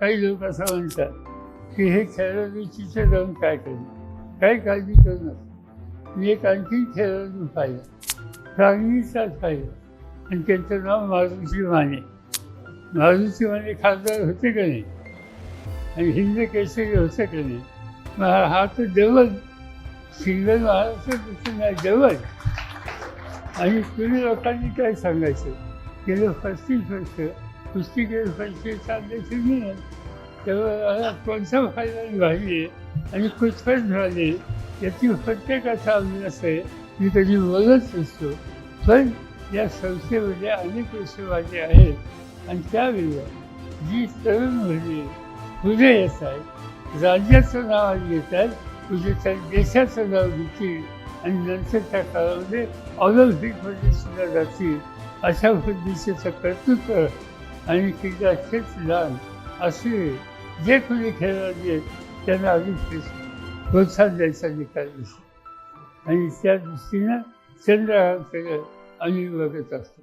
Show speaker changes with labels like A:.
A: काही लोक असं म्हणतात की हे खेळाडू रंग जाऊन काय करेल काही काळजी करू नका मी एक आणखी खेळाडू पाहिजे सांगलीचाच पाहिजे आणि त्यांचं नाव मारुती माने. मारुती माने खासदार होते का नाही? आणि हिंद केसरी होतं का नाही? मग हा तर देवल सिंगल महाराष्ट्र नाही देवल आणि तुम्ही लोकांनी काय सांगायचं? गेलं पस्तीस वर्ष पुस्तिके गेलं चालल्याचे नाही तेव्हा मला कोणता फायदा झाली आणि कुचकट झाली याची प्रत्येकाचा अभ्यास आहे. मी कधी बोलत नसतो पण या संस्थेमध्ये अनेक विषयवादी आहेत. आणि त्यावेळी जी तरुण मुली पुढे येत आहेत राज्याचं नाव घेत घेतात पुढे त्या देशाचं नाव घेतील आणि नंतरच्या काळामध्ये ऑलिम्पिकमध्ये सुद्धा जातील अशा पद्धतीचं कर्तृत्व आणि तिच्या क्षेत्रात असे जे कोणी खेळाडू त्यांना अधिक प्रोत्साहन द्यायचा निकाल दिसतो आणि त्या दृष्टीनं चंद्रकांतकडे आणि बघत असतो.